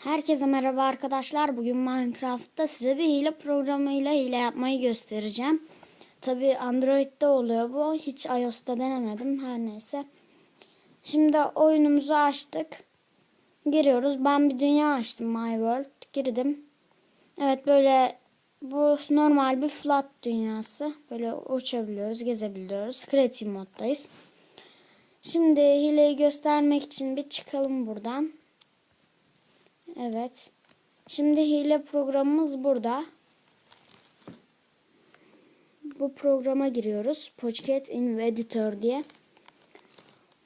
Herkese merhaba arkadaşlar. Bugün Minecraft'ta size bir hile programıyla hile yapmayı göstereceğim. Tabi Android'de oluyor bu. Hiç iOS'ta denemedim. Her neyse. Şimdi oyunumuzu açtık. Giriyoruz. Ben bir dünya açtım My World. Girdim. Evet böyle bu normal bir flat dünyası. Böyle uçabiliyoruz, gezebiliyoruz. Creative moddayız. Şimdi hileyi göstermek için bir çıkalım buradan. Evet. Şimdi hile programımız burada. Bu programa giriyoruz. Pocket in Editor diye.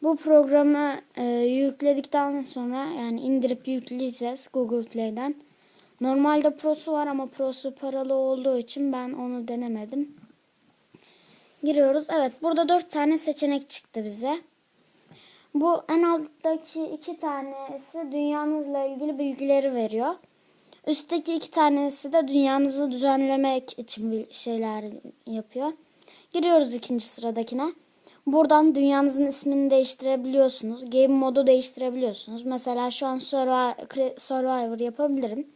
Bu programı e, yükledikten sonra yani indirip yükleyeceğiz Google Play'den. Normalde Pro'su var ama Pro'su paralı olduğu için ben onu denemedim. Giriyoruz. Evet burada dört tane seçenek çıktı bize. Bu en alttaki iki tanesi dünyanızla ilgili bilgileri veriyor. Üstteki iki tanesi de dünyanızı düzenlemek için bir şeyler yapıyor. Giriyoruz ikinci sıradakine. Buradan dünyanızın ismini değiştirebiliyorsunuz. Game modu değiştirebiliyorsunuz. Mesela şu an Survivor yapabilirim.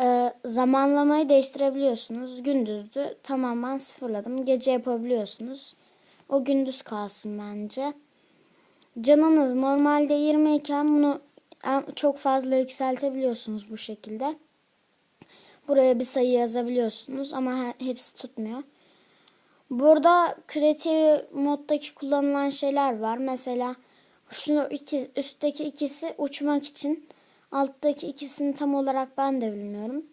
Ee, zamanlamayı değiştirebiliyorsunuz. Gündüzdü tamamen sıfırladım. Gece yapabiliyorsunuz. O gündüz kalsın bence. Canınız normalde 20 iken bunu çok fazla yükseltebiliyorsunuz bu şekilde. Buraya bir sayı yazabiliyorsunuz ama hepsi tutmuyor. Burada kreatif moddaki kullanılan şeyler var. Mesela şunu iki, üstteki ikisi uçmak için. Alttaki ikisini tam olarak ben de bilmiyorum.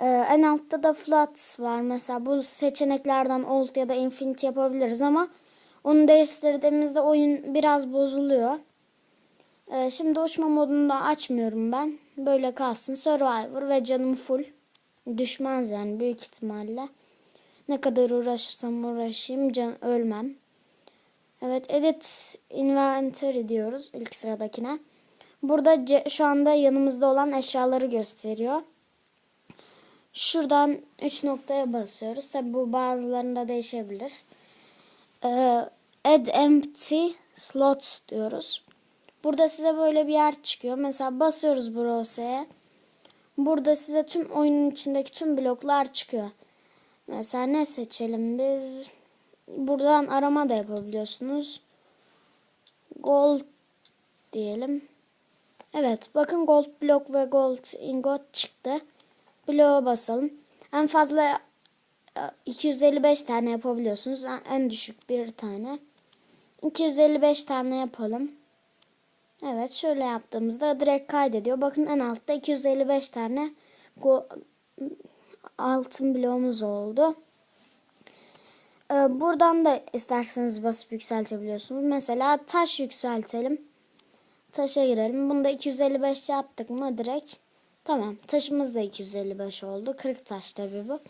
Ee, en altta da flat var. Mesela bu seçeneklerden old ya da infinite yapabiliriz ama onu değiştirdiğimizde oyun biraz bozuluyor. Ee, şimdi uçma modunu da açmıyorum ben. Böyle kalsın. Survivor ve canım full. Düşmez yani büyük ihtimalle. Ne kadar uğraşırsam uğraşayım can ölmem. Evet edit inventory diyoruz ilk sıradakine. Burada şu anda yanımızda olan eşyaları gösteriyor. Şuradan 3 noktaya basıyoruz. Tabi bu bazılarında değişebilir. Ee, add empty slots diyoruz. Burada size böyle bir yer çıkıyor. Mesela basıyoruz browser'e. Burada size tüm oyunun içindeki tüm bloklar çıkıyor. Mesela ne seçelim biz? Buradan arama da yapabiliyorsunuz. Gold diyelim. Evet bakın gold blok ve gold ingot çıktı. Bloğa basalım. En fazla 255 tane yapabiliyorsunuz. En düşük bir tane. 255 tane yapalım. Evet şöyle yaptığımızda direkt kaydediyor. Bakın en altta 255 tane altın bloğumuz oldu. Ee, buradan da isterseniz basıp yükseltebiliyorsunuz. Mesela taş yükseltelim. Taşa girelim. Bunda 255 yaptık mı direkt. Tamam taşımız da 255 oldu. 40 taş tabi bu.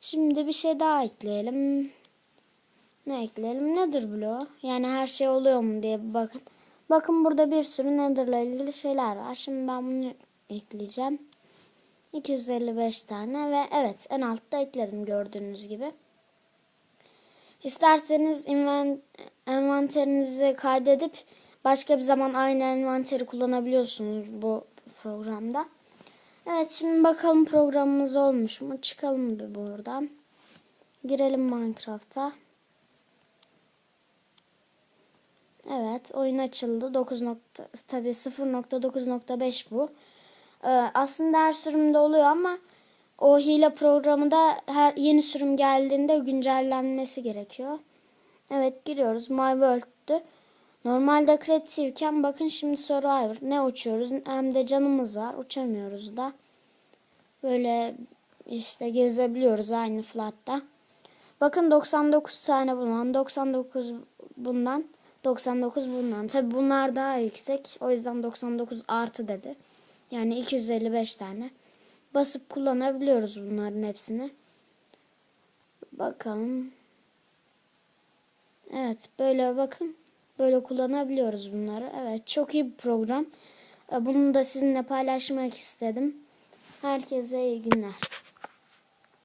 Şimdi bir şey daha ekleyelim. Ne ekleyelim? Nedir bloğu? Yani her şey oluyor mu diye bakın. Bakın burada bir sürü Nether'la ilgili şeyler var. Şimdi ben bunu ekleyeceğim. 255 tane ve evet en altta ekledim gördüğünüz gibi. İsterseniz envanterinizi kaydedip başka bir zaman aynı envanteri kullanabiliyorsunuz bu programda. Evet şimdi bakalım programımız olmuş mu? Çıkalım bir buradan. Girelim Minecraft'a. Evet oyun açıldı. 9 nokta, tabii 0.9.5 bu. Ee, aslında her sürümde oluyor ama o hile programı da her yeni sürüm geldiğinde güncellenmesi gerekiyor. Evet giriyoruz. My World'tü. Normalde kreatifken bakın şimdi Survivor. Ne uçuyoruz hem de canımız var. Uçamıyoruz da. Böyle işte gezebiliyoruz aynı flatta. Bakın 99 tane bundan. 99 bundan. 99 bundan. Tabi bunlar daha yüksek. O yüzden 99 artı dedi. Yani 255 tane. Basıp kullanabiliyoruz bunların hepsini. Bakalım. Evet böyle bakın. Böyle kullanabiliyoruz bunları. Evet çok iyi bir program. Bunu da sizinle paylaşmak istedim. Herkese iyi günler.